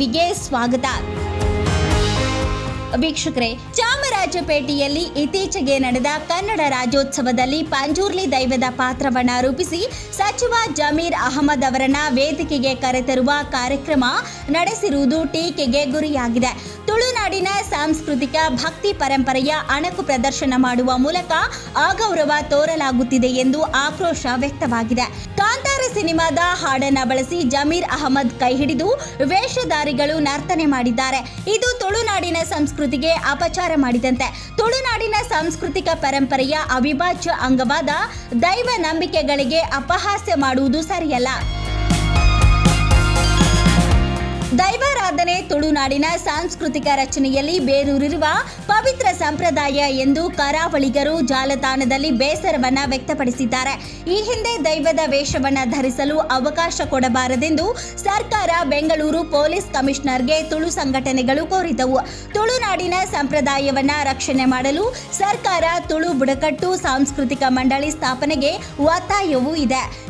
ಟಿವಿಗೆ ಸ್ವಾಗತ. ವೀಕ್ಷಕರೇ, ಚಾಮರಾಜಪೇಟೆಯಲ್ಲಿ ಇತ್ತೀಚೆಗೆ ನಡೆದ ಕನ್ನಡ ರಾಜ್ಯೋತ್ಸವದಲ್ಲಿ ಪಂಜುರ್ಲಿ ದೈವದ ಪಾತ್ರವನ್ನ ರೂಪಿಸಿ ಸಚಿವ ಜಮೀರ್ ಅಹಮದ್ ಅವರನ್ನ ವೇದಿಕೆಗೆ ಕರೆತರುವ ಕಾರ್ಯಕ್ರಮ ನಡೆಸಿರುವುದು ಟೀಕೆಗೆ ಗುರಿಯಾಗಿದೆ. ತುಳುನಾಡಿನ ಸಾಂಸ್ಕೃತಿಕ ಭಕ್ತಿ ಪರಂಪರೆಯ ಅಣಕು ಪ್ರದರ್ಶನ ಮಾಡುವ ಮೂಲಕ ಅಗೌರವ ತೋರಲಾಗುತ್ತಿದೆ ಎಂದು ಆಕ್ರೋಶ ವ್ಯಕ್ತವಾಗಿದೆ. ಕಾಂತಾರ ಸಿನಿಮಾದ ಹಾಡನ್ನ ಬಳಸಿ ಜಮೀರ್ ಅಹಮದ್ ಕೈ ಹಿಡಿದು ವೇಷಧಾರಿಗಳು ನರ್ತನೆ ಮಾಡಿದ್ದಾರೆ. ಇದು ತುಳುನಾಡಿನ ಸಂಸ್ಕೃತಿಗೆ ಅಪಚಾರ ಮಾಡಿದಂತೆ. ತುಳುನಾಡಿನ ಸಾಂಸ್ಕೃತಿಕ ಪರಂಪರೆಯ ಅವಿಭಾಜ್ಯ ಅಂಗವಾದ ದೈವ ನಂಬಿಕೆಗಳಿಗೆ ಅಪಹಾಸ್ಯ ಮಾಡುವುದು ಸರಿಯಲ್ಲ. ದೈವಾರಾಧನೆ ತುಳುನಾಡಿನ ಸಾಂಸ್ಕೃತಿಕ ರಚನೆಯಲ್ಲಿ ಬೇರೂರಿರುವ ಪವಿತ್ರ ಸಂಪ್ರದಾಯ ಎಂದು ಕರಾವಳಿಗರು ಜಾಲತಾಣದಲ್ಲಿ ಬೇಸರವನ್ನ ವ್ಯಕ್ತಪಡಿಸಿದ್ದಾರೆ. ಈ ಹಿಂದೆ ದೈವದ ವೇಷವನ್ನ ಧರಿಸಲು ಅವಕಾಶ ಕೊಡಬಾರದೆಂದು ಸರ್ಕಾರ ಬೆಂಗಳೂರು ಪೊಲೀಸ್ ಕಮಿಷನರ್ಗೆ ತುಳು ಸಂಘಟನೆಗಳು ಕೋರಿದವು ತುಳುನಾಡಿನ ಸಂಪ್ರದಾಯವನ್ನ ರಕ್ಷಣೆ ಮಾಡಲು ಸರ್ಕಾರ ತುಳು ಬುಡಕಟ್ಟು ಸಾಂಸ್ಕೃತಿಕ ಮಂಡಳಿ ಸ್ಥಾಪನೆಗೆ ಒತ್ತಾಯವೂ ಇದೆ.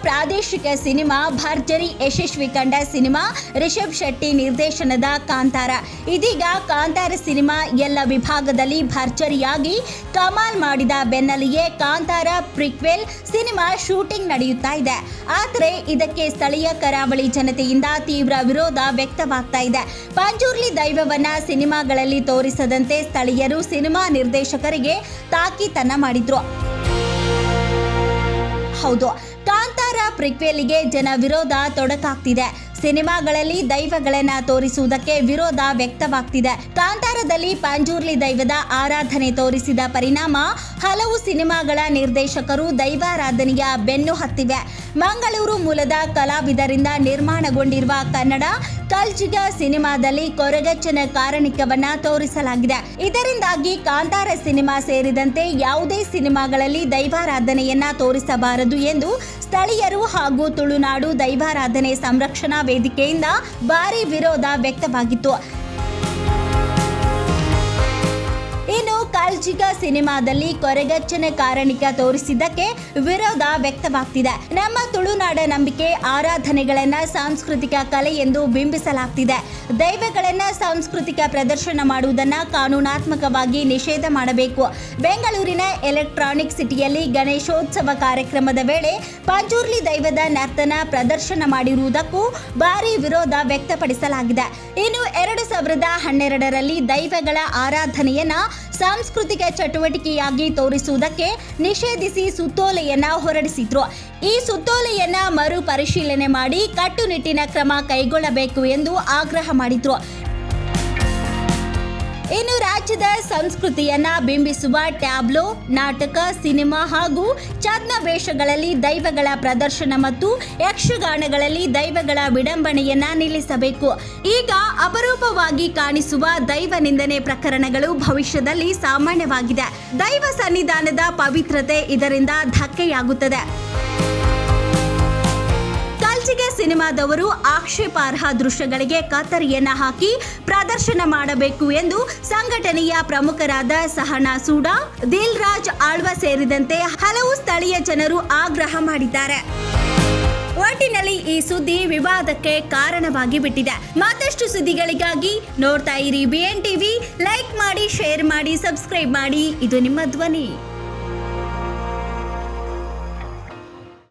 ಪ್ರಾದೇಶಿಕ ಸಿನಿಮಾ, ಭರ್ಜರಿ ಯಶಸ್ವಿ ಕಂಡ ಸಿನಿಮಾ, ರಿಷಬ್ ಶೆಟ್ಟಿ ನಿರ್ದೇಶನದ ಕಾಂತಾರ. ಇದೀಗ ಕಾಂತಾರ ಸಿನಿಮಾ ಎಲ್ಲ ವಿಭಾಗದಲ್ಲಿ ಭರ್ಜರಿಯಾಗಿ ಕಮಾಲ್ ಮಾಡಿದ ಬೆನ್ನಲ್ಲಿಯೇ ಕಾಂತಾರ ಪ್ರಿಕ್ವೆಲ್ ಸಿನಿಮಾ ಶೂಟಿಂಗ್ ನಡೆಯುತ್ತಾ ಇದೆ. ಆದರೆ ಇದಕ್ಕೆ ಸ್ಥಳೀಯ ಕರಾವಳಿ ಜನತೆಯಿಂದ ತೀವ್ರ ವಿರೋಧ ವ್ಯಕ್ತವಾಗ್ತಾ ಇದೆ. ಪಂಜುರ್ಲಿ ದೈವವನ್ನ ಸಿನಿಮಾಗಳಲ್ಲಿ ತೋರಿಸದಂತೆ ಸ್ಥಳೀಯರು ಸಿನಿಮಾ ನಿರ್ದೇಶಕರಿಗೆ ತಾಕೀತನ್ನ ಮಾಡಿದ್ರು. ಹೌದು ಕಾಂತಾರ ಪ್ರಿಕ್ವೇಲಿಗೆ ಜನ ವಿರೋಧ ತೊಡಕಾಗ್ತಿದೆ. ಸಿನಿಮಾಗಳಲ್ಲಿ ದೈವಗಳನ್ನ ತೋರಿಸುವುದಕ್ಕೆ ವಿರೋಧ ವ್ಯಕ್ತವಾಗ್ತಿದೆ. ಕಾಂತಾರದಲ್ಲಿ ಪಾಂಜೂರ್ಲಿ ದೈವದ ಆರಾಧನೆ ತೋರಿಸಿದ ಪರಿಣಾಮ ಹಲವು ಸಿನಿಮಾಗಳ ನಿರ್ದೇಶಕರು ದೈವಾರಾಧನೆಯ ಬೆನ್ನು ಹತ್ತಿವೆ. ಮಂಗಳೂರು ಮೂಲದ ಕಲಾವಿದರಿಂದ ನಿರ್ಮಾಣಗೊಂಡಿರುವ ಕನ್ನಡ ಕಲ್ಜಿಗ ಸಿನಿಮಾದಲ್ಲಿ ಕೊರಗಚ್ಚನ ಕಾರಣಿಕವನ್ನ ತೋರಿಸಲಾಗಿದೆ. ಇದರಿಂದಾಗಿ ಕಾಂತಾರ ಸಿನಿಮಾ ಸೇರಿದಂತೆ ಯಾವುದೇ ಸಿನಿಮಾಗಳಲ್ಲಿ ದೈವಾರಾಧನೆಯನ್ನ ತೋರಿಸಬಾರದು ಎಂದು ಸ್ಥಳೀಯರು ಹಾಗೂ ತುಳುನಾಡು ದೈವಾರಾಧನೆ ಸಂರಕ್ಷಣಾ ವೇದಿಕೆಯಿಂದ ಭಾರಿ ವಿರೋಧ ವ್ಯಕ್ತವಾಗಿತ್ತು. ಕಲ್ಜಿಗ ಸಿನಿಮಾದಲ್ಲಿ ಕೊರೆಗಚ್ಚನೆ ಕಾರಣಿಕ ತೋರಿಸಿದ್ದಕ್ಕೆ ವಿರೋಧ ವ್ಯಕ್ತವಾಗ್ತಿದೆ. ನಮ್ಮ ತುಳುನಾಡ ನಂಬಿಕೆ ಆರಾಧನೆಗಳನ್ನ ಸಾಂಸ್ಕೃತಿಕ ಕಲೆ ಎಂದು ಬಿಂಬಿಸಲಾಗ್ತಿದೆ. ದೈವಗಳನ್ನ ಸಾಂಸ್ಕೃತಿಕ ಪ್ರದರ್ಶನ ಮಾಡುವುದನ್ನ ಕಾನೂನಾತ್ಮಕವಾಗಿ ನಿಷೇಧ ಮಾಡಬೇಕು. ಬೆಂಗಳೂರಿನ ಎಲೆಕ್ಟ್ರಾನಿಕ್ ಸಿಟಿಯಲ್ಲಿ ಗಣೇಶೋತ್ಸವ ಕಾರ್ಯಕ್ರಮದ ವೇಳೆ ಪಂಜುರ್ಲಿ ದೈವದ ನರ್ತನ ಪ್ರದರ್ಶನ ಮಾಡಿರುವುದಕ್ಕೂ ಭಾರಿ ವಿರೋಧ ವ್ಯಕ್ತಪಡಿಸಲಾಗಿದೆ. ಇನ್ನು ಎರಡು ಸಾವಿರದ ಹನ್ನೆರಡರಲ್ಲಿ ದೈವಗಳ ಆರಾಧನೆಯನ್ನ ಸಾಂಸ್ಕೃತಿಕ ಚಟುವಟಿಕೆಯಾಗಿ ತೋರಿಸುವುದಕ್ಕೆ ನಿಷೇಧಿಸಿ ಸುತ್ತೋಲೆಯನ್ನ ಹೊರಡಿಸಿದ್ರು. ಈ ಸುತ್ತೋಲೆಯನ್ನ ಮರು ಪರಿಶೀಲನೆ ಮಾಡಿ ಕಟ್ಟುನಿಟ್ಟಿನ ಕ್ರಮ ಕೈಗೊಳ್ಳಬೇಕು ಎಂದು ಆಗ್ರಹ ಮಾಡಿದ್ರು. ರಾಜ್ಯದ ಸಂಸ್ಕೃತಿಯನ್ನ ಬಿಂಬಿಸುವ ಟ್ಯಾಬ್ಲೋ, ನಾಟಕ, ಸಿನಿಮಾ ಹಾಗೂ ಛದ್ಮವೇಷಗಳಲ್ಲಿ ದೈವಗಳ ಪ್ರದರ್ಶನ ಮತ್ತು ಯಕ್ಷಗಾನಗಳಲ್ಲಿ ದೈವಗಳ ವಿಡಂಬನೆಯನ್ನ ನಿಲ್ಲಿಸಬೇಕು. ಈಗ ಅಪರೂಪವಾಗಿ ಕಾಣಿಸುವ ದೈವ ನಿಂದನೆ ಪ್ರಕರಣಗಳು ಭವಿಷ್ಯದಲ್ಲಿ ಸಾಮಾನ್ಯವಾಗಿದೆ. ದೈವ ಸನ್ನಿಧಾನದ ಪವಿತ್ರತೆ ಇದರಿಂದ ಧಕ್ಕೆಯಾಗುತ್ತದೆ. ಸಿನಿಮಾದವರು ಆಕ್ಷೇಪಾರ್ಹ ದೃಶ್ಯಗಳಿಗೆ ಕತ್ತರಿಯನ್ನ ಹಾಕಿ ಪ್ರದರ್ಶನ ಮಾಡಬೇಕು ಎಂದು ಸಂಘಟನೆಯ ಪ್ರಮುಖರಾದ ಸಹನಾ ಸೂಡಾ ದಿಲ್ ರಾಜ್ ಆಳ್ವ ಸೇರಿದಂತೆ ಹಲವು ಸ್ಥಳೀಯ ಜನರು ಆಗ್ರಹ ಮಾಡಿದ್ದಾರೆ. ಒಟ್ಟಿನಲ್ಲಿ ಈ ಸುದ್ದಿ ವಿವಾದಕ್ಕೆ ಕಾರಣವಾಗಿ ಬಿಟ್ಟಿದೆ. ಮತ್ತಷ್ಟು ಸುದ್ದಿಗಳಿಗಾಗಿ ನೋಡ್ತಾ ಇರಿ ಬಿಎನ್ ಟಿವಿ ಲೈಕ್ ಮಾಡಿ ಶೇರ್ ಮಾಡಿ ಸಬ್ಸ್ಕ್ರೈಬ್ ಮಾಡಿ. ಇದು ನಿಮ್ಮ ಧ್ವನಿ.